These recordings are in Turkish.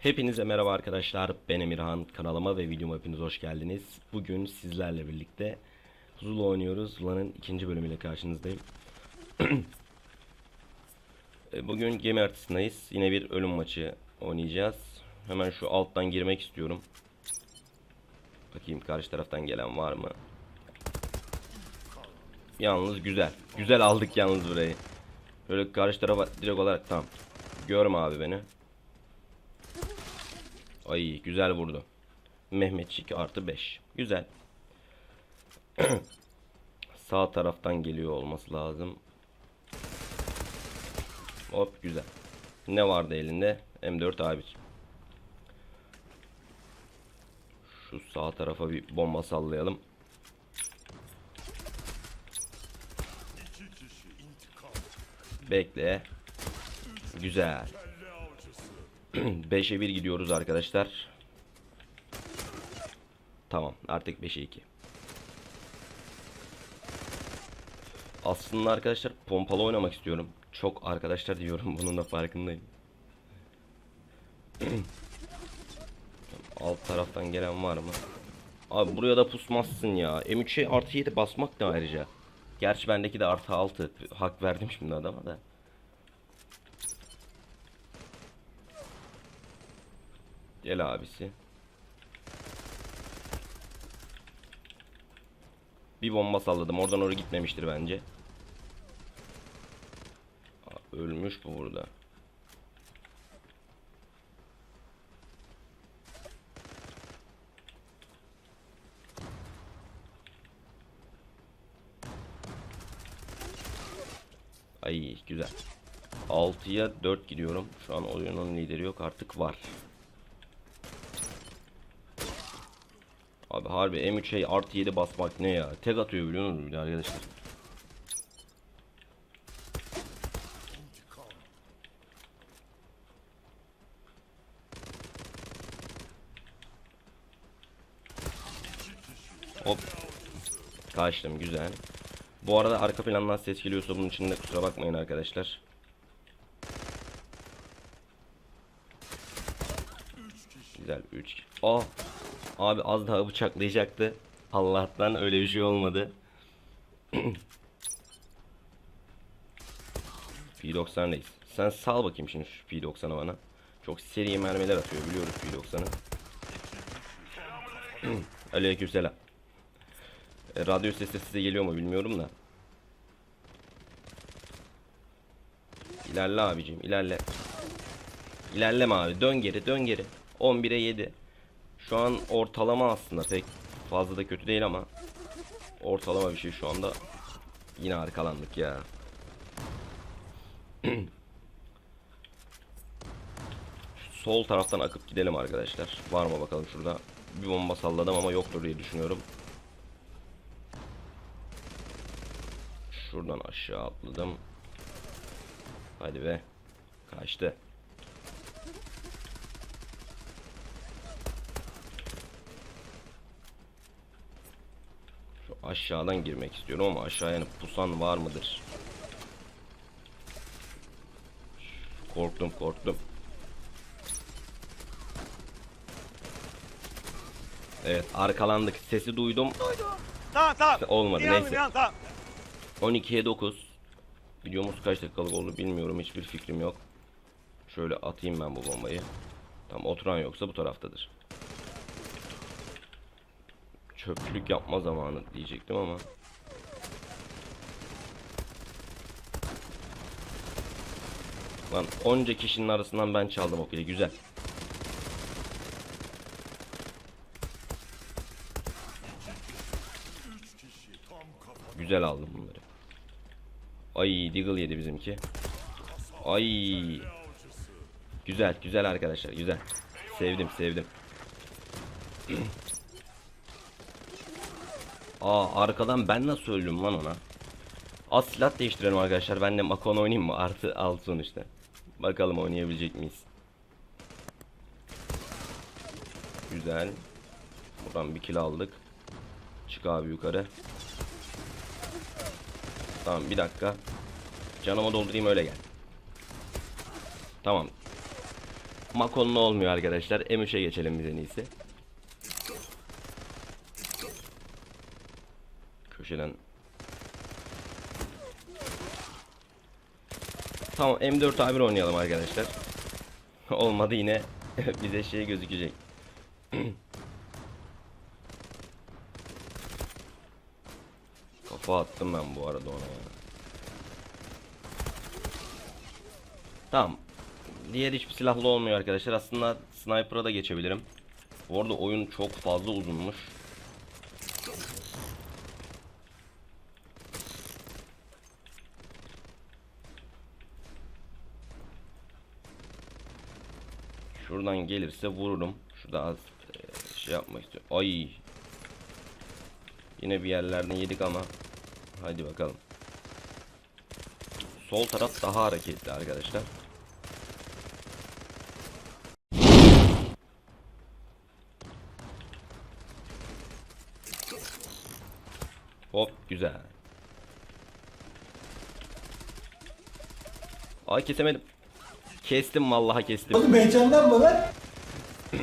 Hepinize merhaba arkadaşlar. Ben Emirhan. Kanalıma ve videoma hepiniz hoş geldiniz. Bugün sizlerle birlikte Zula oynuyoruz. Zula'nın ikinci bölümüyle karşınızdayım. E, Bugün gemi haritasındayız. Yine bir ölüm maçı oynayacağız. Hemen şu alttan girmek istiyorum. Bakayım karşı taraftan gelen var mı? Yalnız güzel. Güzel aldık yalnız burayı. Böyle karşı tarafa direkt olarak tamam. Görme abi beni. Ay güzel vurdu. Mehmetçik artı 5. Güzel. Sağ taraftan geliyor olması lazım. Hop güzel. Ne vardı elinde? M4 A1. Şu sağ tarafa bir bomba sallayalım. Bekle. Güzel. 5'e 1 gidiyoruz arkadaşlar. Tamam artık 5'e 2. Aslında arkadaşlar pompalı oynamak istiyorum. Çok arkadaşlar diyorum bunun da farkındayım. Alt taraftan gelen var mı? Abi buraya da pusmazsın ya. M3'e artı 7 basmak ne ayrıca? Gerçi bendeki de artı 6. Hak verdim şimdi adama da. Gel abisi. Bir bomba salladım. Oradan oraya gitmemiştir bence. Aa, ölmüş bu burada. Ay güzel. 6'ya 4 gidiyorum. Şu an oyunun lideri yok artık var. Abi harbi M3'e artı 7 basmak ne ya? Tek atıyor biliyor musunuz arkadaşlar? Hop. Kaçtım güzel. Bu arada arka plandan ses geliyorsa bunun için de kusura bakmayın arkadaşlar. Güzel 3. Aa Abi az daha bıçaklayacaktı. Allah'tan öyle bir şey olmadı. P90'dayız. Sen sal bakayım şimdi şu P90'ı bana. Çok seri mermiler atıyor biliyoruz P90'ı. Aleykümselam. E, radyo sesi size geliyor mu bilmiyorum da. İlerle abicim ilerle. İlerleme abi dön geri dön geri. 11'e 7. Şu an ortalama aslında pek fazla da kötü değil ama ortalama bir şey şu anda. Yine arkalandık ya. Sol taraftan akıp gidelim arkadaşlar. Var mı bakalım şurada. Bir bomba salladım ama yoktur diye düşünüyorum. Şuradan aşağı atladım. Hadi be. Kaçtı. Şu aşağıdan girmek istiyorum ama aşağıya yani pusan var mıdır? Korktum korktum. Evet arkalandık. Sesi duydum. Tamam tamam. Olmadı, İnandım, neyse. inandım, tamam. 12'ye 9. Videomuz kaç dakikalık oldu bilmiyorum. Hiçbir fikrim yok. Şöyle atayım ben bu bombayı. Tam oturan yoksa bu taraftadır. Çöpçülük yapma zamanı diyecektim ama. Lan onca kişinin arasından ben çaldım o kili. Güzel. Güzel aldım bunları. Ay Deagle yedi bizimki. Ay. Güzel güzel arkadaşlar güzel. Sevdim sevdim. Aa arkadan ben nasıl öldüm lan ona? Az silah değiştirelim arkadaşlar. Ben de Makon oynayayım mı? Artı 6 sonuçta. Bakalım oynayabilecek miyiz? Güzel. Buradan bir kill aldık. Çık abi yukarı. Tamam bir dakika. Canımı doldurayım öyle gel. Tamam. Makonlu olmuyor arkadaşlar. M3'e geçelim biz en iyisi. Köşeden. Tamam M4 A1 oynayalım arkadaşlar. Olmadı yine bize şey gözükecek. Kafa attım ben bu arada ona ya. Tamam. Diğer hiçbir silahlı olmuyor arkadaşlar. Aslında sniper'a da geçebilirim. Bu arada oyun çok fazla uzunmuş. Şuradan gelirse vururum. Şurada az e, şey yapmak istiyorum. Ay. Yine bir yerlerden yedik ama. Hadi bakalım. Sol taraf daha hareketli arkadaşlar. Hop güzel. Ay kesemedim. Kestim vallahi kestim. Oğlum heyecanlanma lan.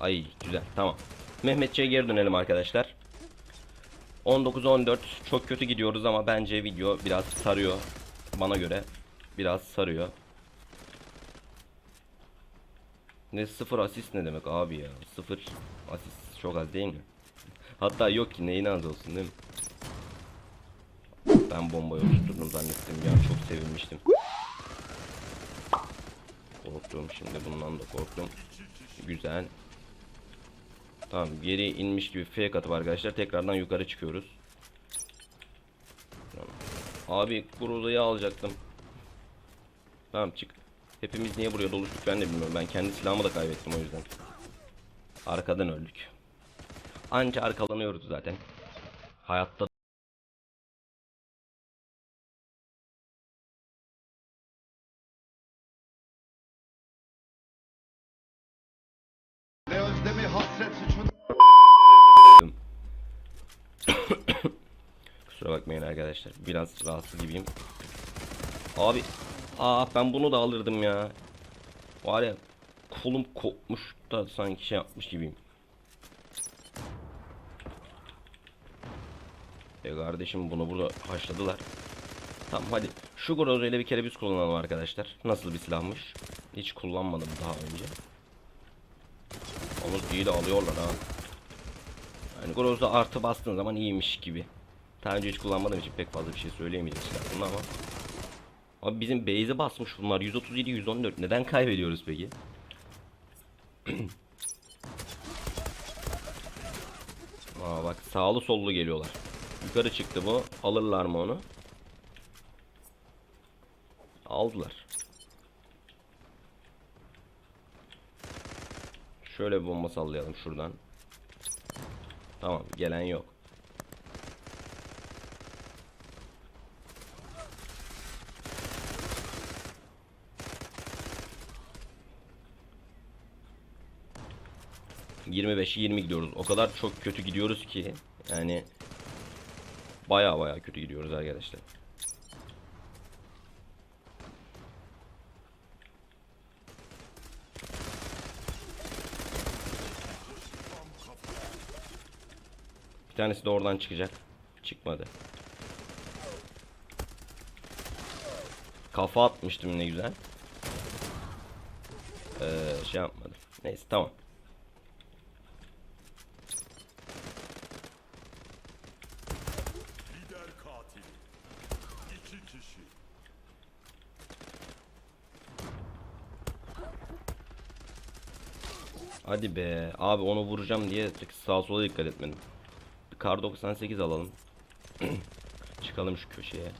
Ay güzel tamam. Mehmetçi'ye geri dönelim arkadaşlar. 19-14 çok kötü gidiyoruz ama bence video biraz sarıyor. Bana göre biraz sarıyor. Ne sıfır asist ne demek abi ya? Sıfır asist çok az değil mi? Hatta yok ki neyin az olsun değil mi? Ben bombayı oluşturdum zannettim ya çok sevinmiştim. Korktum şimdi bundan da korktum. Güzel. Tamam geri inmiş gibi fake atıp arkadaşlar tekrardan yukarı çıkıyoruz. Abi Groza'yı alacaktım. Tamam çık. Hepimiz niye buraya doluştuk ben de bilmiyorum. Ben kendi silahımı da kaybettim o yüzden. Arkadan öldük. Anca arkalanıyoruz zaten. Hayatta Ne özlemi hasret suçun Kusura bakmayın arkadaşlar. Biraz rahatsız gibiyim. Abi. Aa ben bunu da alırdım ya. Var ya kolum kopmuş da sanki şey yapmış gibiyim. E kardeşim bunu burada haşladılar. Tamam hadi. Şu Grozo ile bir kere biz kullanalım arkadaşlar. Nasıl bir silahmış? Hiç kullanmadım daha önce. Onu iyi de alıyorlar ha. Yani Groz'da artı bastığın zaman iyiymiş gibi. Daha önce hiç kullanmadığım için pek fazla bir şey söyleyemeyeceğim silah bunda ama. Abi bizim base'i basmış bunlar 137 114 neden kaybediyoruz peki? Aa bak sağlı sollu geliyorlar. Yukarı çıktı bu. Alırlar mı onu? Aldılar. Şöyle bir bomba sallayalım şuradan. Tamam gelen yok. ...25'i 20 gidiyoruz. O kadar çok kötü gidiyoruz ki... ...yani... ...baya baya kötü gidiyoruz arkadaşlar. Bir tanesi de oradan çıkacak. Çıkmadı. Kafa atmıştım ne güzel. Ee, şey yapmadım. Neyse tamam. Hadi be. Abi onu vuracağım diye sağa sola dikkat etmedim. Bir kar 98 alalım. Çıkalım şu köşeye.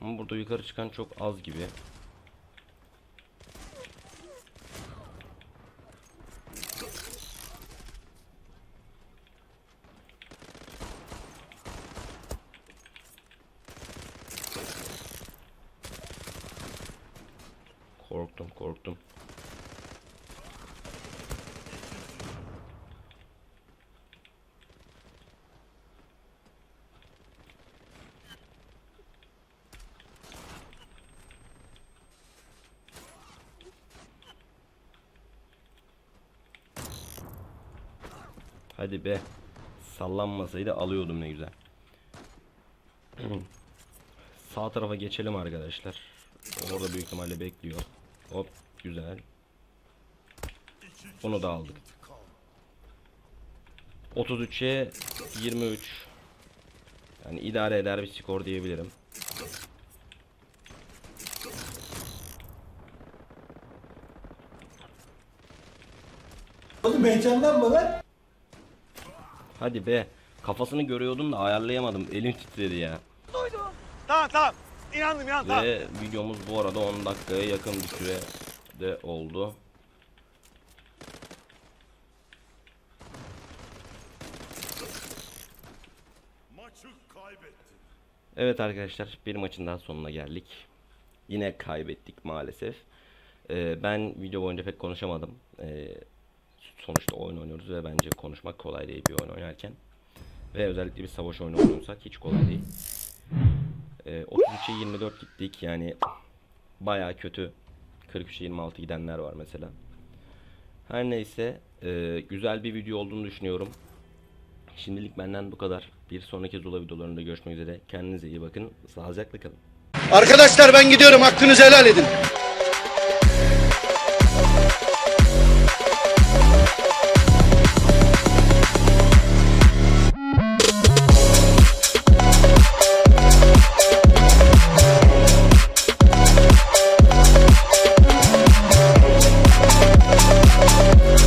Ama burada yukarı çıkan çok az gibi. Korktum korktum. Hadi be. Sallanmasaydı alıyordum ne güzel. Sağ tarafa geçelim arkadaşlar. Orada büyük ihtimalle bekliyor. Hop güzel. Bunu da aldık. 33'e 23. Yani idare eder bir skor diyebilirim. Oğlum heyecanlanma lan. Hadi be. Kafasını görüyordum da ayarlayamadım. Elim titredi ya. Tamam tamam. İnandım inandım tamam. Ve videomuz bu arada 10 dakikaya yakın bir süre de oldu. Evet arkadaşlar bir maçın daha sonuna geldik. Yine kaybettik maalesef. Ee, ben video boyunca pek konuşamadım. Ee, sonuçta oyun oynuyoruz ve bence konuşmak kolay değil bir oyun oynarken. Ve özellikle bir savaş oyunu oynuyorsak hiç kolay değil. Ee, 33'e 24 gittik yani baya kötü. 43'e 26 gidenler var mesela. Her neyse e, güzel bir video olduğunu düşünüyorum. Şimdilik benden bu kadar. Bir sonraki Zula videolarında görüşmek üzere. Kendinize iyi bakın. Sağlıcakla kalın. Arkadaşlar ben gidiyorum hakkınızı helal edin.